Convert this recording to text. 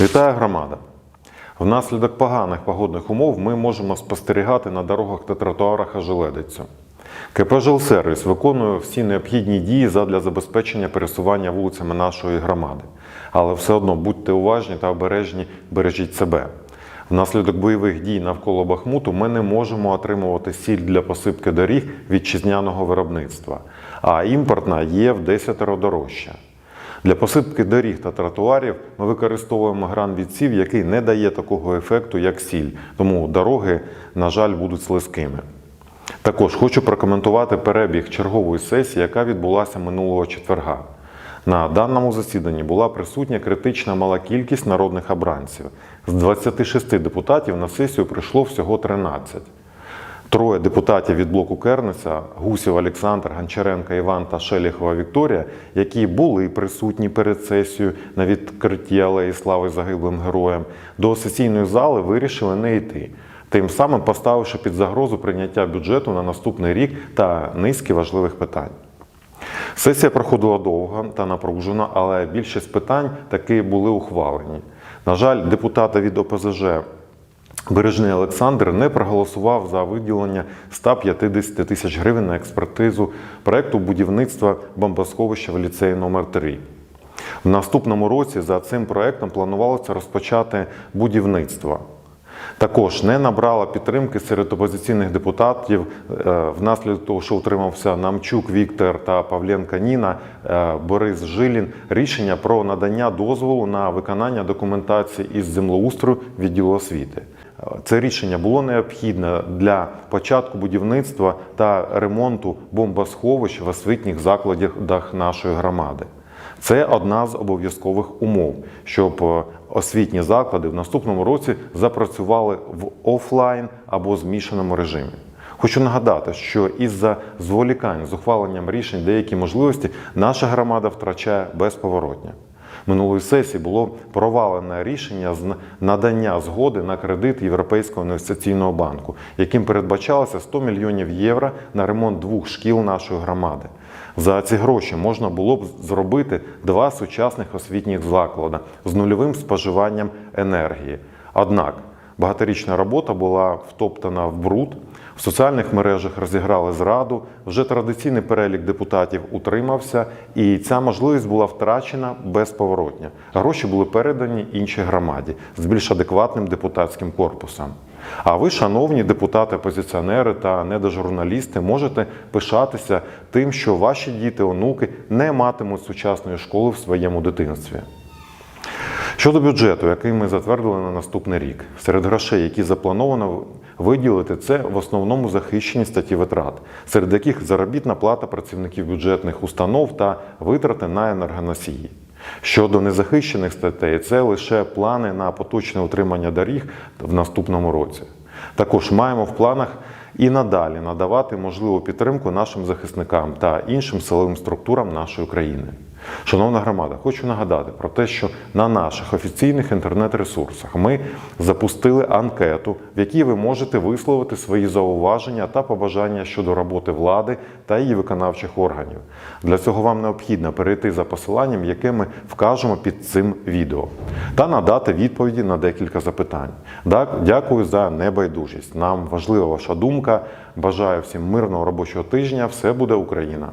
Вітаю громада! Внаслідок поганих погодних умов ми можемо спостерігати на дорогах та тротуарах ожеледицю. КП «Жилсервіс» виконує всі необхідні дії задля забезпечення пересування вулицями нашої громади. Але все одно будьте уважні та обережні, бережіть себе. Внаслідок бойових дій навколо Бахмуту ми не можемо отримувати сіль для посипки доріг вітчизняного виробництва, а імпортна є в десятеро дорожча. Для посипки доріг та тротуарів ми використовуємо гран відсів, який не дає такого ефекту, як сіль, тому дороги, на жаль, будуть слизькими. Також хочу прокоментувати перебіг чергової сесії, яка відбулася минулого четверга. На даному засіданні була присутня критична мала кількість народних обранців. З 26 депутатів на сесію прийшло всього 13. Троє депутатів від блоку Кернеса Гусів Олександр, Гончаренко Іван та Шеліхова Вікторія, які були присутні перед сесією на відкритті алеї слави загиблим героям, до сесійної зали вирішили не йти, тим самим поставивши під загрозу прийняття бюджету на наступний рік та низки важливих питань. Сесія проходила довго та напружено, але більшість питань таки були ухвалені. На жаль, депутати від ОПЗЖ Бережний Олександр не проголосував за виділення 150 тисяч гривень на експертизу проекту будівництва бомбосховища в ліцеї номер 3 В наступному році за цим проектом планувалося розпочати будівництво. Також не набрала підтримки серед опозиційних депутатів е, внаслідок того, що утримався Намчук Віктор та Павленка Ніна, е, Борис Жилін рішення про надання дозволу на виконання документації із землеустрою відділу освіти. Це рішення було необхідне для початку будівництва та ремонту бомбосховищ в освітніх закладах нашої громади. Це одна з обов'язкових умов, щоб е, освітні заклади в наступному році запрацювали в офлайн або змішаному режимі. Хочу нагадати, що із-за зволікань з ухваленням рішень деякі можливості наша громада втрачає безповоротня. Минулої сесії було провалене рішення з надання згоди на кредит Європейського інвестиційного банку, яким передбачалося 100 мільйонів євро на ремонт двох шкіл нашої громади. За ці гроші можна було б зробити два сучасних освітніх заклади з нульовим споживанням енергії. Однак багаторічна робота була втоптана в бруд. В соціальних мережах розіграли зраду. Вже традиційний перелік депутатів утримався, і ця можливість була втрачена безповоротня. Гроші були передані іншій громаді з більш адекватним депутатським корпусом. А ви, шановні депутати-опозиціонери та недожурналісти, можете пишатися тим, що ваші діти, онуки не матимуть сучасної школи в своєму дитинстві. Щодо бюджету, який ми затвердили на наступний рік, серед грошей, які заплановано виділити, це в основному захищені статті витрат, серед яких заробітна плата працівників бюджетних установ та витрати на енергоносії. Щодо незахищених статей, це лише плани на поточне утримання доріг в наступному році. Також маємо в планах і надалі надавати можливу підтримку нашим захисникам та іншим силовим структурам нашої країни. Шановна громада, хочу нагадати про те, що на наших офіційних інтернет-ресурсах ми запустили анкету, в якій ви можете висловити свої зауваження та побажання щодо роботи влади та її виконавчих органів. Для цього вам необхідно перейти за посиланням, яке ми вкажемо під цим відео, та надати відповіді на декілька запитань. Дякую за небайдужість. Нам важлива ваша думка. Бажаю всім мирного робочого тижня. Все буде Україна!